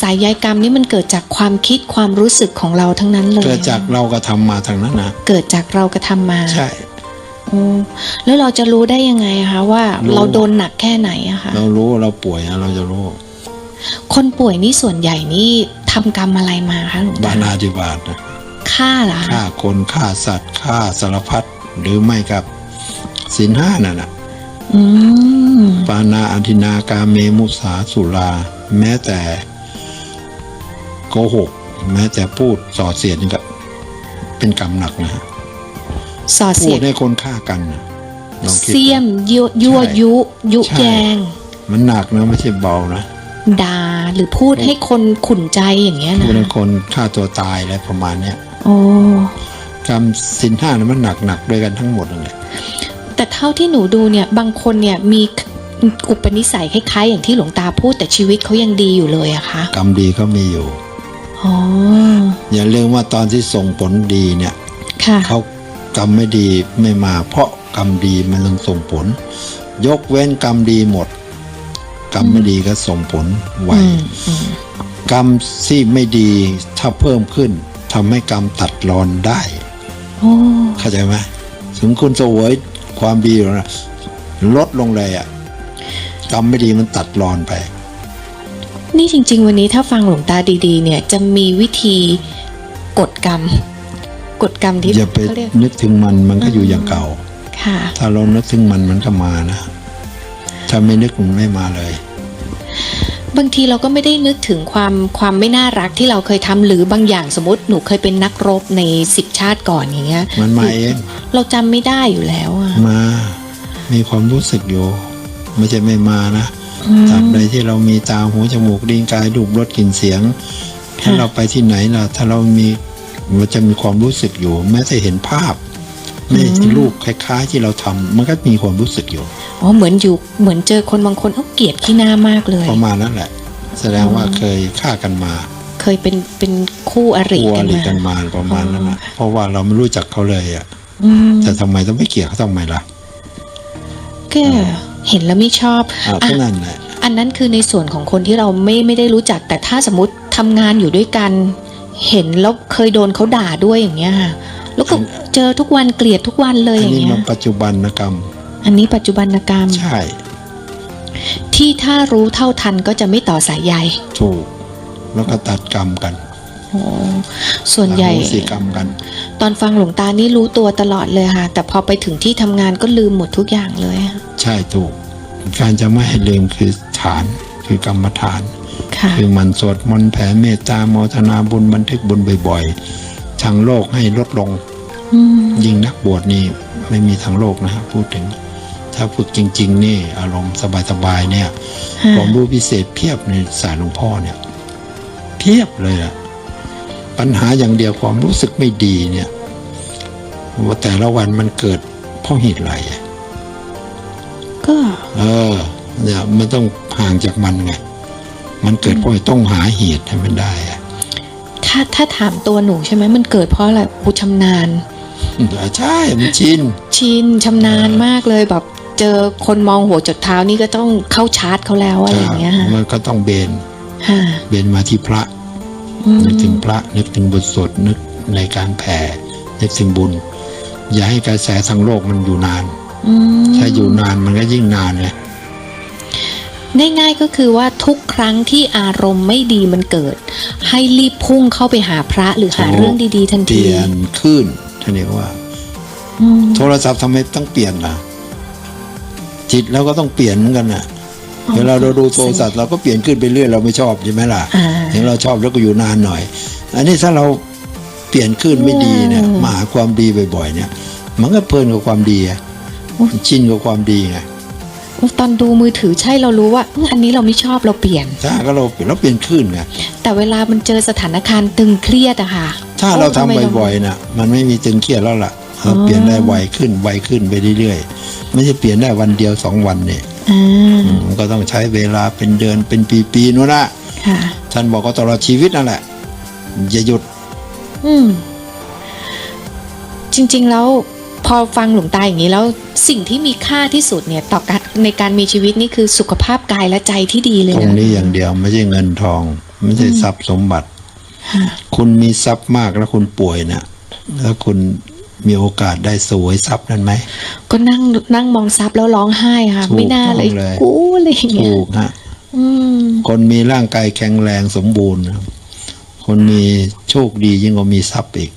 สายใยกรรมนี่มันเกิดจากความคิดความรู้สึกของเราทั้งนั้นเลย เกิดจากเรากระทำมาทางนั้นนะเกิดจากเรากระทำมาใช่โอ้แล้วเราจะรู้ได้ยังไงอะคะว่ารู้เราโดนหนักแค่ไหนอะคะเรารู้ว่าเราป่วยนะเราจะรู้ คนป่วยนี่ส่วนใหญ่นี่ทำกรรมอะไรมาคะหลวงบาตานาธิบาตนะฆ่าเหรอคะฆ่าคนฆ่าสัตว์ฆ่าสารพัดหรือไม่กับสินห้านั่นนะอืมปานาอันธินากาเมมุสาสุรา แม้แต่ โกหก แม้แต่พูดส่อเสียดนี่ก็เป็นกรรมหนักนะฮะสอดพูเสียดดให้คนฆ่ากันนะลองคิดเสียมยั่วยั่วยุ ยุใช่ แยง มันหนักนะไม่ใช่เบานะด่าหรือพูดให้คนขุนใจอย่างเงี้ยพูดให้นะคนฆ่าตัวตายอะไรประมาณเนี้ยโอ้กรรมสินห้านะมันหนักหนักๆด้วยกันทั้งหมดนั่นแหละแต่เท่าที่หนูดูเนี่ย บางคนเนี่ยมีอุปนิสัยคล้ายๆ อย่างที่หลวงตาพูดแต่ชีวิตเขายังดีอยู่เลยอะคะ กรรมดีก็มีอยู่ อ๋ออย่าลืมว่าตอนที่ส่งผลดีเนี่ยค่ะเขากรรมไม่ดีไม่มา เพราะกรรมดีมันยังส่งผล ยกเว้นกรรมดีหมด กรรมไม่ดีก็ส่งผลไวอืมอืมกรรมที่ไม่ดีถ้าเพิ่มขึ้นทำให้กรรมตัดรอนได้โอ้เข้าใจไหมถึงคุณเสวยความดีอยู่นะลดลงเลยอะ่ะกรรมไม่ดีมันตัดรอนไป นี่จริง ๆ วันนี้ถ้าฟังหลวงตาดีๆ เนี่ยจะมีวิธีกดกรรม กดกรรมที่อย่าไปเขาเรียกนึกถึงมันมันก็อยู่อย่างเก่า ค่ะ ถ้าเรานึกถึงมันมันก็มานะ ถ้าไม่นึกมันไม่มาเลย บางทีเราก็ไม่ได้นึกถึงความความไม่น่ารักที่เราเคยทำหรือบางอย่างสมมติหนูเคยเป็นนักรบในสิบชาติก่อนอย่างเงี้ยมันมาเองเราจำไม่ได้อยู่แล้วอะมา มีความรู้สึกอยู่ ไม่ใช่ไม่มานะอืม ตราบใดที่เรามีตาหูจมูกลิ้นกายรูปรสกลิ่นเสียง ถ้าค่ะเราไปที่ไหนล่ะ ถ้าเรามีมันจะมีความรู้สึกอยู่ แม้แต่เห็นภาพไม่ใช่รูปคล้าย ๆ ที่เราทำมันก็มีความรู้สึกอยู่อ๋อเหมือนอยู่เหมือนเจอคนบางคนเขาเกลียดขี้หน้ามากเลยประมาณนั้นแหละ แสดงว่าเคยฆ่ากันมา เคยเป็นเป็นคู่อริกลัวกันหลีมากันมาประมาณนั้นนะเพราะว่าเราไม่รู้จักเขาเลยอะอืมแต่ทำไมต้องไม่เกลียดเขาทำไมล่ะก็ เห็นแล้วไม่ชอบอ่าอะก็นั่นแหละอันนั้นคือในส่วนของคนที่เราไม่ไม่ได้รู้จัก แต่ถ้าสมมติทำงานอยู่ด้วยกัน เห็นแล้วเคยโดนเขาด่าด้วยอย่างเงี้ยค่ะแล้วก็เจอทุกวันเกลียดทุกวันเลยอัอนย่างนี้เงี้มัยนปัจจุบันกรรม อันนี้ปัจจุบันกรรม ใช่ที่ถ้ารู้เท่าทันก็จะไม่ต่อสายใย ถูก แล้วก็ตัดกรรมกันโอ้ ส่วนใหญ่อโหสิกรรมกัน ตอนฟังหลวงตานี่รู้ตัวตลอดเลยค่ะ แต่พอไปถึงที่ทำงานก็ลืมหมดทุกอย่างเลยค่ะใช่ถูก การจะไม่ให้ลืมคือฐานคือกรรมฐานค่ะคือมันสวดมนต์แผ่เมตตาโมทนาบุญบันทึกบุญบ่อยๆทางโลกให้ลดลงอืมยิ่งนักบวชนี่ไม่มีทางโลกนะฮะพูดถึง ถ้าฝึกจริง ๆ นี่ อารมณ์สบายๆเนี่ยค่ะความรู้พิเศษเพียบในสายหลวงพ่อเนี่ย เพียบเลยอะ ปัญหาอย่างเดียวความรู้สึกไม่ดีเนี่ยว่าแต่ละวันมันเกิดเพราะเหตุอะไรอะก็ เออเนี่ยมันต้องห่างจากมันไงมันเกิดเพราะต้องหาเหตุให้มันได้อะถ้าถ้าถามตัวหนูใช่ไหมมันเกิดเพราะอะไรกูชำนาญใช่มันชินชินชำนาญมากเลยแบบเจอคนมองหัวจดเท้านี่ก็ต้องเข้าชาร์จเขาแล้วอะไรอย่างเงี้ยค่ะมันก็ต้องเบนค่ะเบนมาที่พระอืม นึกถึงพระนึกถึงบทสวดนึกในการแผ่นึกถึงบุญ อย่าให้กระแสทางโลกมันอยู่นานอืมถ้าอยู่นานมันก็ยิ่งนานเลยง่ายๆก็คือว่าทุกครั้งที่อารมณ์ไม่ดีมันเกิด ให้รีบพุ่งเข้าไปหาพระหรือหาถูกเรื่องดีๆ ทันเปทีลี่ยนขึ้นท่านเรียกว่าอืมโทรศัพท์ทำไมต้องเปลี่ยนล่ะ จิตเราก็ต้องเปลี่ยนเหมือนกันน่ะ เวลาเราดูโทรศัพท์เราก็เปลี่ยนขึ้นไปเรื่อยเราไม่ชอบใช่ไหมล่ะอ่าถึงเราชอบแล้วก็อยู่นานหน่อย อันนี้ถ้าเราเปลี่ยนขึ้นไม่ดีเนี่ยอืมมาหาความดีบ่อยๆเนี่ย มันก็เพลินกับความดีอะมันชินกับความดีไงตอนดูมือถือใช่เรารู้ว่าอืมอันนี้เราไม่ชอบเราเปลี่ยนถ้าก็เราเปลี่ยนเราเปลี่ยนขึ้นไงแต่เวลามันเจอสถานการณ์ตึงเครียดอะค่ะ ถ้าเราทำโทำไมบ่อยๆน่ะมันไม่มีตึงเครียดแล้วล่ะเราเปลี่ยนได้ไวขึ้นไวขึ้นไปเรื่อยๆไม่ใช่เปลี่ยนได้วันเดียวสองวันเนี่ยอ่าอืมมัน ก็ต้องใช้เวลาเป็นเดือนเป็นปีๆนู่นนะค่ะท่านบอกว่าตลอดชีวิตนั่นแหละ อย่าหยุด อืม จริง ๆ แล้วพอฟังหลวงตาอย่างนี้แล้วสิ่งที่มีค่าที่สุดเนี่ย ต่อการในการมีชีวิตนี่คือสุขภาพกายและใจที่ดีเลยตรงนะนี้อย่างเดียวไม่ใช่เงินทอง ไม่ใช่ทรัพย์สมบัติค่ะคุณมีทรัพย์มากแล้วคุณป่วยนะแล้วคุณ มีโอกาสได้สวยทรัพย์นั้นไหม ก็นั่งนั่งมองซับแล้วร้องไห้ค่ะถูกไม่น่าเลยต้องเลยกูอะไรอย่างเงี้ยถูกฮะอืมคนมีร่างกายแข็งแรงสมบูรณ์นะคนมีโชคดียิ่งกว่ามีทรัพย์อีก